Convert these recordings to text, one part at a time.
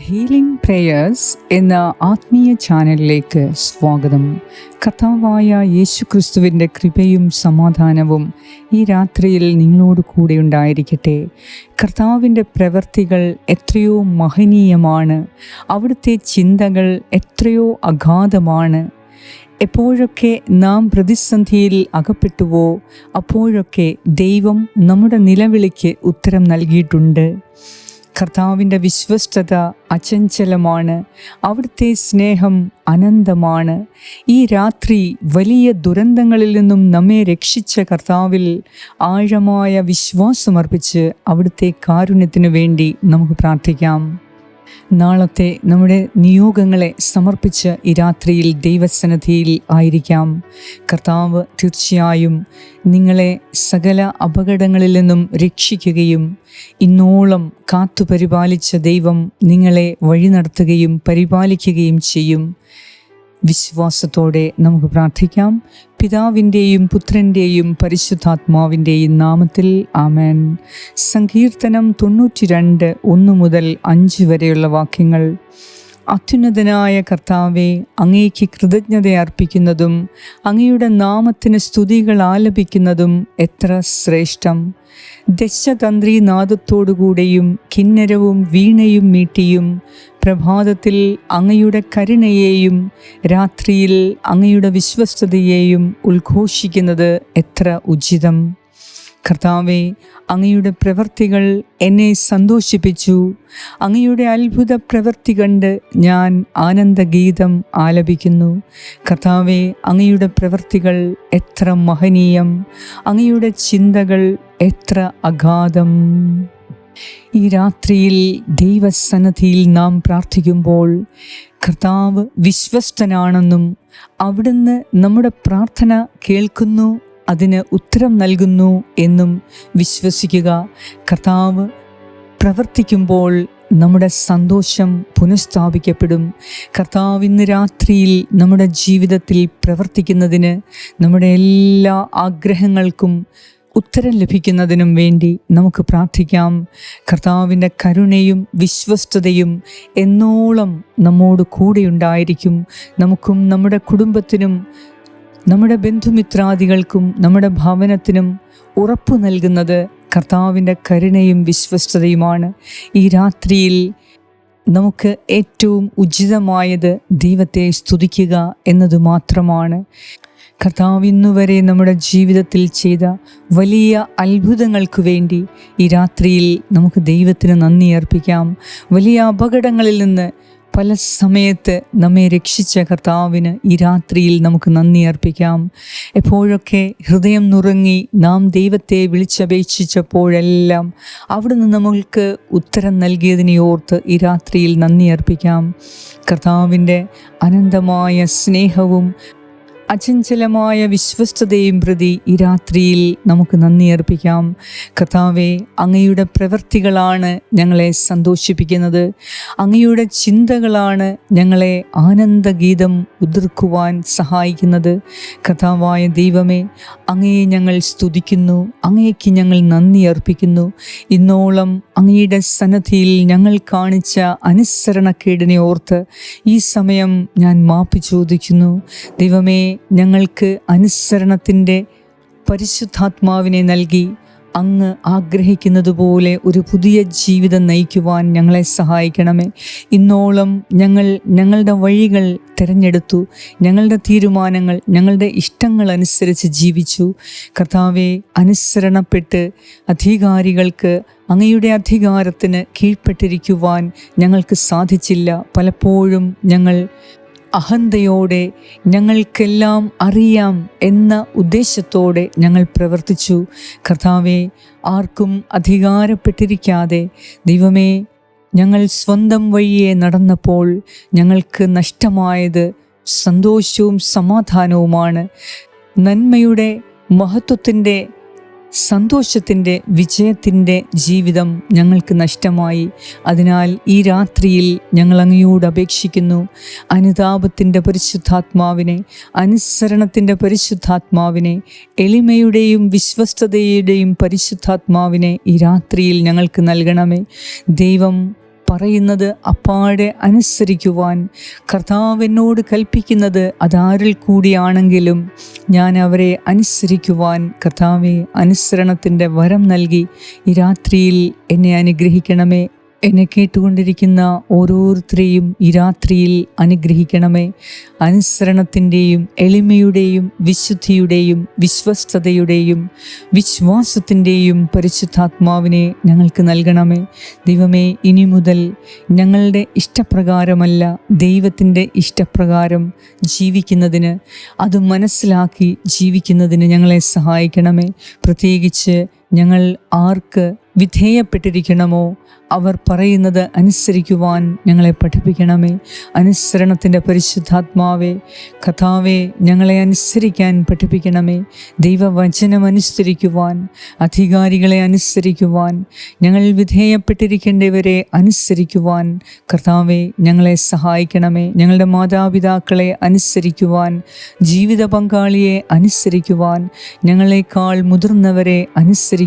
Healing prayers എന്ന ആത്മീയ ചാനലിലേക്ക് സ്വാഗതം. കഥാവായ യേശു ക്രിസ്തുവിന്റെ കൃപയും സമാധാനവും ഈ രാത്രിയിൽ നിങ്ങളോട് കൂടെ ഉണ്ടായിരിക്കട്ടെ. കർത്താവിന്റെ പ്രവൃത്തികൾ എത്രയോ മഹനീയമാണ്. അവിടുത്തെ ചിന്തകൾ എത്രയോ അഗാധമാണ്. എപ്പോഴൊക്കെ നാം പ്രതിസന്ധിയിൽ അകപ്പെട്ടുവോ അപ്പോഴൊക്കെ ദൈവം നമ്മുടെ നിലവിളിക്ക് ഉത്തരം നൽകിയിട്ടുണ്ട്. കർത്താവിന്റെ വിശ്വസ്തത അചഞ്ചലമാണ്. അവിടുത്തെ സ്നേഹം അനന്തമാണ്. ഈ രാത്രി വലിയ ദുരന്തങ്ങളിൽ നിന്നും നമ്മെ രക്ഷിച്ച കർത്താവിൽ ആഴമായ വിശ്വാസമർപ്പിച്ച് അവിടുത്തെ കാരുണ്യത്തിനു വേണ്ടി നമുക്ക് പ്രാർത്ഥിക്കാം. നാളത്തെ നമ്മുടെ നിയോഗങ്ങളെ സമർപ്പിച്ച് ഈ രാത്രിയിൽ ദൈവസന്നിധിയിൽ ആയിരിക്കാം. കർത്താവ് തീർച്ചയായും നിങ്ങളെ സകല അപകടങ്ങളിൽ നിന്നും രക്ഷിക്കുകയും ഇന്നോളം കാത്തു പരിപാലിച്ച ദൈവം നിങ്ങളെ വഴി നടത്തുകയും പരിപാലിക്കുകയും ചെയ്യും. വിശ്വാസത്തോടെ നമുക്ക് പ്രാർത്ഥിക്കാം. പിതാവിന്റെയും പുത്രന്റെയും പരിശുദ്ധാത്മാവിന്റെയും നാമത്തിൽ ആമേൻ. സങ്കീർത്തനം തൊണ്ണൂറ്റി രണ്ട് ഒന്ന് മുതൽ അഞ്ച് വരെയുള്ള വാക്യങ്ങൾ. അത്യുന്നതനായ കർത്താവെ അങ്ങേക്ക് കൃതജ്ഞത അർപ്പിക്കുന്നതും അങ്ങയുടെ നാമത്തിന് സ്തുതികൾ ആലപിക്കുന്നതും എത്ര ശ്രേഷ്ഠം. ദശതന്ത്രി നാദത്തോടുകൂടെയും കിന്നരവും വീണയും മീട്ടിയും പ്രഭാതത്തിൽ അങ്ങയുടെ കരുണയെയും രാത്രിയിൽ അങ്ങയുടെ വിശ്വസ്തതയെയും ഉദ്ഘോഷിക്കുന്നത് എത്ര ഉചിതം. കർത്താവെ അങ്ങയുടെ പ്രവൃത്തികൾ എന്നെ സന്തോഷിപ്പിച്ചു. അങ്ങയുടെ അത്ഭുത പ്രവൃത്തി കണ്ട് ഞാൻ ആനന്ദഗീതം ആലപിക്കുന്നു. കർത്താവെ അങ്ങയുടെ പ്രവൃത്തികൾ എത്ര മഹനീയം. അങ്ങയുടെ ചിന്തകൾ എത്ര അഗാധം. ഈ രാത്രിയിൽ ദൈവസന്നദ്ധിയിൽ നാം പ്രാർത്ഥിക്കുമ്പോൾ കർത്താവ് വിശ്വസ്തനാണെന്നും അവിടുന്ന് നമ്മുടെ പ്രാർത്ഥന കേൾക്കുന്നു അതിന് ഉത്തരം നൽകുന്നു എന്നും വിശ്വസിക്കുക. കർത്താവ് പ്രവർത്തിക്കുമ്പോൾ നമ്മുടെ സന്തോഷം പുനഃസ്ഥാപിക്കപ്പെടും. കർത്താവ് ഇന്ന് രാത്രിയിൽ നമ്മുടെ ജീവിതത്തിൽ പ്രവർത്തിക്കുന്നതിന് നമ്മുടെ എല്ലാ ആഗ്രഹങ്ങൾക്കും ഉത്തരം ലഭിക്കുന്നതിനും വേണ്ടി നമുക്ക് പ്രാർത്ഥിക്കാം. കർത്താവിന്റെ കരുണയും വിശ്വസ്തതയും എന്നോളം നമ്മോട് കൂടെയുണ്ടായിരിക്കും നമുക്കും നമ്മുടെ കുടുംബത്തിനും നമ്മുടെ ബന്ധുമിത്രാദികൾക്കും നമ്മുടെ ഭവനത്തിനും ഉറപ്പു നൽകുന്നത് കർത്താവിന്റെ കരുണയും വിശ്വസ്തതയുമാണ്. ഈ രാത്രിയിൽ നമുക്ക് ഏറ്റവും ഉചിതമായത് ദൈവത്തെ സ്തുതിക്കുക എന്നതു മാത്രമാണ് കർത്താവ് ഇന്നുവരെ നമ്മുടെ ജീവിതത്തിൽ ചെയ്ത വലിയ അത്ഭുതങ്ങൾക്ക് വേണ്ടി ഈ രാത്രിയിൽ നമുക്ക് ദൈവത്തിന് നന്ദി അർപ്പിക്കാം. വലിയ അപകടങ്ങളിൽ നിന്ന് പല സമയത്ത് നമ്മെ രക്ഷിച്ച കർത്താവിന് ഈ രാത്രിയിൽ നമുക്ക് നന്ദി അർപ്പിക്കാം. എപ്പോഴൊക്കെ ഹൃദയം നുറുങ്ങി നാം ദൈവത്തെ വിളിച്ചപേക്ഷിച്ചപ്പോഴെല്ലാം അവിടുന്ന് നമ്മൾക്ക് ഉത്തരം നൽകിയതിനെ ഓർത്ത് ഈ രാത്രിയിൽ നന്ദി അർപ്പിക്കാം. കർത്താവിന്റെ അനന്തമായ സ്നേഹവും അചഞ്ചലമായ വിശ്വസ്തതയും പ്രതി ഈ രാത്രിയിൽ നമുക്ക് നന്ദി അർപ്പിക്കാം. കർത്താവെ അങ്ങയുടെ പ്രവൃത്തികളാണ് ഞങ്ങളെ സന്തോഷിപ്പിക്കുന്നത്. അങ്ങയുടെ ചിന്തകളാണ് ഞങ്ങളെ ആനന്ദഗീതം ഉതിർക്കുവാൻ സഹായിക്കുന്നത്. കഥാവായ ദൈവമേ അങ്ങയെ ഞങ്ങൾ സ്തുതിക്കുന്നു അങ്ങേക്ക് ഞങ്ങൾ നന്ദി അർപ്പിക്കുന്നു. ഇന്നോളം അങ്ങയുടെ സന്നദ്ധിയിൽ ഞങ്ങൾ കാണിച്ച അനുസരണക്കേടിനെ ഓർത്ത് ഈ സമയം ഞാൻ മാപ്പ് ചോദിക്കുന്നു. ദൈവമേ ഞങ്ങൾക്ക് അനുസരണത്തിന്റെ പരിശുദ്ധാത്മാവിനെ നൽകി അങ്ങ് ആഗ്രഹിക്കുന്നതുപോലെ ഒരു പുതിയ ജീവിതം നയിക്കുവാൻ ഞങ്ങളെ സഹായിക്കണമേ. ഇന്നോളം ഞങ്ങൾ ഞങ്ങളുടെ വഴികൾ തിരഞ്ഞെടുത്തു. ഞങ്ങളുടെ തീരുമാനങ്ങൾ ഞങ്ങളുടെ ഇഷ്ടങ്ങൾ അനുസരിച്ച് ജീവിച്ചു. കർത്താവെ അനുസരണപ്പെട്ട് അധികാരികൾക്ക് അങ്ങയുടെ അധികാരത്തിന് കീഴ്പ്പെട്ടിരിക്കുവാൻ ഞങ്ങൾക്ക് സാധിച്ചില്ല. പലപ്പോഴും ഞങ്ങൾ അഹന്തയോടെ ഞങ്ങൾക്കെല്ലാം അറിയാം എന്ന ഉദ്ദേശത്തോടെ ഞങ്ങൾ പ്രവർത്തിച്ചു. കർത്താവെ ആർക്കും അധികാരപ്പെട്ടിരിക്കാതെ ദൈവമേ ഞങ്ങൾ സ്വന്തം വഴിയെ നടന്നപ്പോൾ ഞങ്ങൾക്ക് നഷ്ടമായത് സന്തോഷവും സമാധാനവുമാണ്. നന്മയുടെ മഹത്വത്തിന്റെ സന്തോഷത്തിന്റെ വിജയത്തിന്റെ ജീവിതം ഞങ്ങൾക്ക് നഷ്ടമായി. അതിനാൽ ഈ രാത്രിയിൽ ഞങ്ങൾ അങ്ങയോട് അപേക്ഷിക്കുന്നു. അനുതാപത്തിന്റെ പരിശുദ്ധാത്മാവിനെ അനുസരണത്തിന്റെ പരിശുദ്ധാത്മാവിനെ എളിമയുടെയും വിശ്വസ്തതയുടെയും പരിശുദ്ധാത്മാവിനെ ഈ രാത്രിയിൽ ഞങ്ങൾക്ക് നൽകണമേ. ദൈവം പറയുന്നത് അപ്പാടെ അനുസരിക്കുവാൻ കർത്താവ് എന്നോട് കൽപ്പിക്കുന്നത് അതാരിൽ കൂടിയാണെങ്കിലും ഞാൻ അവരെ അനുസരിക്കുവാൻ കർത്താവെ അനുസരണത്തിന്റെ വരം നൽകി ഈ രാത്രിയിൽ എന്നെ അനുഗ്രഹിക്കണമേ എന്നെ കേട്ടുകൊണ്ടിരിക്കുന്ന ഓരോരുത്തരെയും ഈ രാത്രിയിൽ അനുഗ്രഹിക്കണമേ. അനുസരണത്തിന്റെയും എളിമയുടെയും വിശുദ്ധിയുടെയും വിശ്വസ്തതയുടെയും വിശ്വാസത്തിന്റെയും പരിശുദ്ധാത്മാവിനെ ഞങ്ങൾക്ക് നൽകണമേ. ദൈവമേ ഇനി മുതൽ ഞങ്ങളുടെ ഇഷ്ടപ്രകാരമല്ല ദൈവത്തിന്റെ ഇഷ്ടപ്രകാരം ജീവിക്കുന്നതിന്. അത് മനസ്സിലാക്കി ജീവിക്കുന്നതിന് ഞങ്ങളെ സഹായിക്കണമേ. പ്രത്യേകിച്ച് ഞങ്ങൾ ആർക്ക് വിധേയപ്പെട്ടിരിക്കണമോ അവർ പറയുന്നത് അനുസരിക്കുവാൻ ഞങ്ങളെ പഠിപ്പിക്കണമേ. അനുസരണത്തിന്റെ പരിശുദ്ധാത്മാവേ കഥാവെ ഞങ്ങളെ അനുസരിക്കാൻ പഠിപ്പിക്കണമേ. ദൈവവചനം അനുസരിക്കുവാൻ അധികാരികളെ അനുസരിക്കുവാൻ ഞങ്ങൾ വിധേയപ്പെട്ടിരിക്കേണ്ടവരെ അനുസരിക്കുവാൻ കർത്താവെ ഞങ്ങളെ സഹായിക്കണമേ. ഞങ്ങളുടെ മാതാപിതാക്കളെ അനുസരിക്കുവാൻ ജീവിത പങ്കാളിയെ അനുസരിക്കുവാൻ ഞങ്ങളെക്കാൾ മുതിർന്നവരെ അനുസരിക്കുവാൻ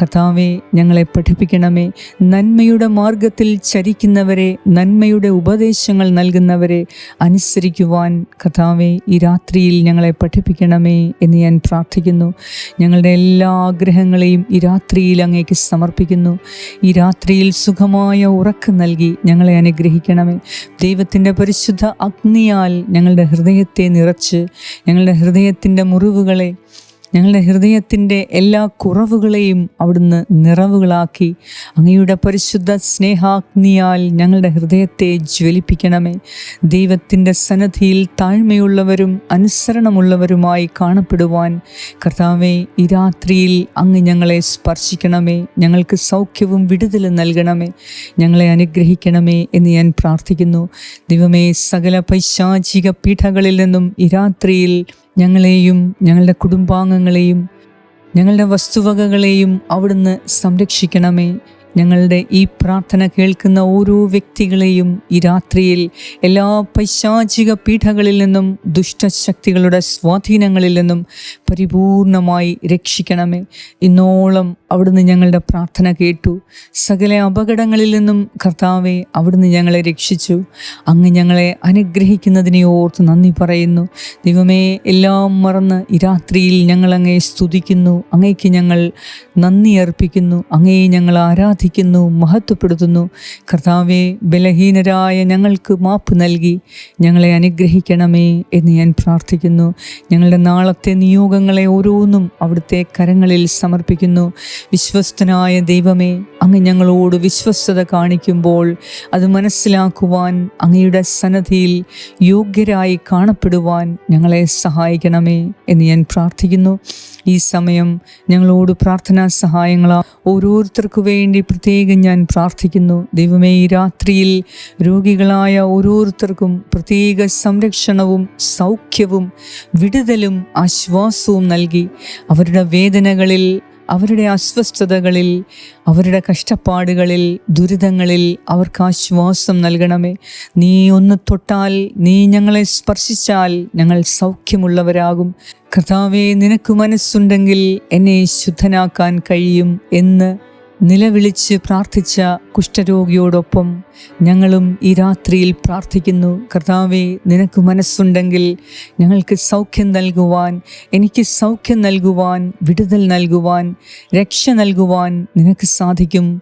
കർത്താവെ ഞങ്ങളെ പഠിപ്പിക്കണമേ. നന്മയുടെ മാർഗത്തിൽ ചരിക്കുന്നവരെ നന്മയുടെ ഉപദേശങ്ങൾ നൽകുന്നവരെ അനുസരിക്കുവാൻ കഥാവെ ഈ രാത്രിയിൽ ഞങ്ങളെ പഠിപ്പിക്കണമേ എന്ന് ഞാൻ പ്രാർത്ഥിക്കുന്നു. ഞങ്ങളുടെ എല്ലാ ആഗ്രഹങ്ങളെയും ഈ രാത്രിയിൽ അങ്ങേക്ക് സമർപ്പിക്കുന്നു. ഈ രാത്രിയിൽ സുഖമായ ഉറക്കം നൽകി ഞങ്ങളെ അനുഗ്രഹിക്കണമേ. ദൈവത്തിന്റെ പരിശുദ്ധ അഗ്നിയാൽ ഞങ്ങളുടെ ഹൃദയത്തെ നിറച്ച് ഞങ്ങളുടെ ഹൃദയത്തിന്റെ മുറിവുകളെ ഞങ്ങളുടെ ഹൃദയത്തിന്റെ എല്ലാ കുറവുകളെയും അവിടുന്ന് നിറവുകളാക്കി. അങ്ങയുടെ പരിശുദ്ധ സ്നേഹാഗ്നിയാൽ ഞങ്ങളുടെ ഹൃദയത്തെ ജ്വലിപ്പിക്കണമേ. ദൈവത്തിന്റെ സന്നദ്ധിയിൽ താഴ്മയുള്ളവരും അനുസരണമുള്ളവരുമായി കാണപ്പെടുവാൻ. കർത്താവെ ഈ രാത്രിയിൽ അങ്ങ് ഞങ്ങളെ സ്പർശിക്കണമേ. ഞങ്ങൾക്ക് സൗഖ്യവും വിടുതലും നൽകണമേ. ഞങ്ങളെ അനുഗ്രഹിക്കണമേ എന്ന് ഞാൻ പ്രാർത്ഥിക്കുന്നു. ദൈവമേ സകല പൈശാചിക പീഠകളിൽ നിന്നും ഈ രാത്രിയിൽ ഞങ്ങളെയും ഞങ്ങളുടെ കുടുംബാംഗങ്ങളെയും ഞങ്ങളുടെ വസ്തുവകകളെയും അവിടുന്ന് സംരക്ഷിക്കണമേ. ഞങ്ങളുടെ ഈ പ്രാർത്ഥന കേൾക്കുന്ന ഓരോ വ്യക്തികളെയും ഈ രാത്രിയിൽ എല്ലാ പൈശാചിക പീഠകളിൽ നിന്നും ദുഷ്ടശക്തികളുടെ സ്വാധീനങ്ങളിൽ നിന്നും പരിപൂർണമായി രക്ഷിക്കണമേ. ഇന്നോളം അവിടുന്ന് ഞങ്ങളുടെ പ്രാർത്ഥന കേട്ടു. സകല അപകടങ്ങളിൽ നിന്നും കർത്താവെ അവിടുന്ന് ഞങ്ങളെ രക്ഷിച്ചു. അങ്ങ് ഞങ്ങളെ അനുഗ്രഹിക്കുന്നതിനെ ഓർത്ത് നന്ദി പറയുന്നു. ദൈവമേ എല്ലാം മറന്ന് ഈ രാത്രിയിൽ ഞങ്ങൾ അങ്ങയെ സ്തുതിക്കുന്നു. അങ്ങേക്ക് ഞങ്ങൾ നന്ദി അർപ്പിക്കുന്നു. അങ്ങയെ ഞങ്ങൾ ആരാധിക്കുന്നു മഹത്വപ്പെടുത്തുന്നു. കർത്താവെ ബലഹീനരായ ഞങ്ങൾക്ക് മാപ്പ് നൽകി. ഞങ്ങളെ അനുഗ്രഹിക്കണമേ എന്ന് ഞാൻ പ്രാർത്ഥിക്കുന്നു. ഞങ്ങളുടെ നാളത്തെ നിയോഗങ്ങളെ ഓരോന്നും അവിടുത്തെ കരങ്ങളിൽ സമർപ്പിക്കുന്നു. വിശ്വസ്തനായ ദൈവമേ അങ്ങ് ഞങ്ങളോട് വിശ്വസ്തത കാണിക്കുമ്പോൾ അത് മനസ്സിലാക്കുവാൻ അങ്ങയുടെ സന്നദ്ധിയിൽ യോഗ്യരായി കാണപ്പെടുവാൻ ഞങ്ങളെ സഹായിക്കണമേ എന്ന് ഞാൻ പ്രാർത്ഥിക്കുന്നു. ഈ സമയം ഞങ്ങളോട് പ്രാർത്ഥനാ സഹായങ്ങളാ ഓരോരുത്തർക്കു വേണ്ടി പ്രത്യേകം ഞാൻ പ്രാർത്ഥിക്കുന്നു. ദൈവമേ ഈ രാത്രിയിൽ രോഗികളായ ഓരോരുത്തർക്കും പ്രത്യേക സംരക്ഷണവും സൗഖ്യവും വിടുതലും ആശ്വാസവും നൽകി അവരുടെ വേദനകളിൽ അവരുടെ അസ്വസ്ഥതകളിൽ അവരുടെ കഷ്ടപ്പാടുകളിൽ ദുരിതങ്ങളിൽ അവർക്ക് ആശ്വാസം നൽകണമേ. നീ ഒന്ന് തൊട്ടാൽ നീ ഞങ്ങളെ സ്പർശിച്ചാൽ ഞങ്ങൾ സൗഖ്യമുള്ളവരാകും. കർത്താവെ നിനക്ക് മനസ്സുണ്ടെങ്കിൽ എന്നെ ശുദ്ധനാക്കാൻ കഴിയും എന്ന് നിലവിളിച്ച് പ്രാർത്ഥിച്ച കുഷ്ഠരോഗിയോടൊപ്പം ഞങ്ങളും ഈ രാത്രിയിൽ പ്രാർത്ഥിക്കുന്നു. കർത്താവെ നിനക്ക് മനസ്സുണ്ടെങ്കിൽ ഞങ്ങൾക്ക് സൗഖ്യം നൽകുവാൻ എനിക്ക് സൗഖ്യം നൽകുവാൻ വിടുതൽ നൽകുവാൻ രക്ഷ നൽകുവാൻ നിനക്ക് സാധിക്കും.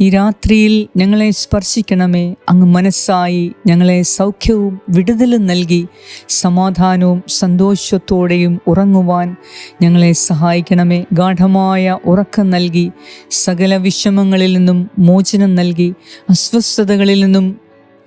ഈ രാത്രിയിൽ ഞങ്ങളെ സ്പർശിക്കണമേ. അങ്ങ് മനസ്സായി ഞങ്ങളെ സൗഖ്യവും വിടുതലും നൽകി സമാധാനവും സന്തോഷത്തോടെയും ഉറങ്ങുവാൻ ഞങ്ങളെ സഹായിക്കണമേ. ഗാഠമായ ഉറക്കം നൽകി സകല വിഷമങ്ങളിൽ നിന്നും മോചനം നൽകി അസ്വസ്ഥതകളിൽ നിന്നും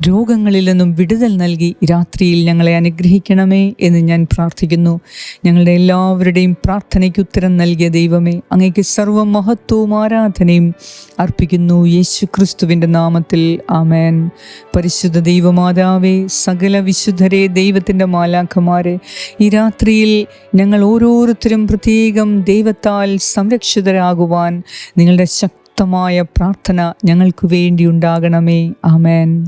രോഗങ്ങളിൽ നിന്നും വിടുതൽ നൽകി രാത്രിയിൽ ഞങ്ങളെ അനുഗ്രഹിക്കണമേ എന്ന് ഞാൻ പ്രാർത്ഥിക്കുന്നു. ഞങ്ങളുടെ എല്ലാവരുടെയും പ്രാർത്ഥനയ്ക്ക് ഉത്തരം നൽകിയ ദൈവമേ അങ്ങേക്ക് സർവ മഹത്വവും ആരാധനയും അർപ്പിക്കുന്നു. യേശു ക്രിസ്തുവിന്റെ നാമത്തിൽ ആമേൻ. പരിശുദ്ധ ദൈവമാതാവേ സകല വിശുദ്ധരെ ദൈവത്തിന്റെ മാലാഖമാരെ ഈ രാത്രിയിൽ ഞങ്ങൾ ഓരോരുത്തരും പ്രത്യേകം ദൈവത്താൽ സംരക്ഷിതരാകുവാൻ നിങ്ങളുടെ ശക്തമായ പ്രാർത്ഥന ഞങ്ങൾക്ക് വേണ്ടി ഉണ്ടാകണമേ. ആമേൻ.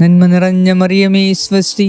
നന്മ നിറഞ്ഞ മറിയമേ സ്വസ്തി.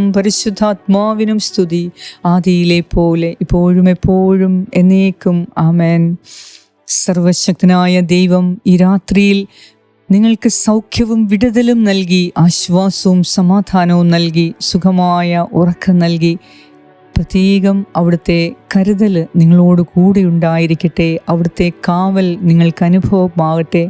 പരിശുദ്ധാത്മാവിനും സ്തുതി ആദിയിലെ പോലെ ഇപ്പോഴും എപ്പോഴും എന്നേക്കും. ആമേൻ. സർവശക്തനായ ദൈവം ഈ രാത്രിയിൽ നിങ്ങൾക്ക് സൗഖ്യവും വിടുതലും നൽകി ആശ്വാസവും സമാധാനവും നൽകി സുഖമായ ഉറക്കം നൽകി. പ്രത്യേകം അവിടുത്തെ കരുതൽ നിങ്ങളോട് കൂടെ ഉണ്ടായിരിക്കട്ടെ. അവിടുത്തെ കാവൽ നിങ്ങൾക്ക് അനുഭവമാകട്ടെ.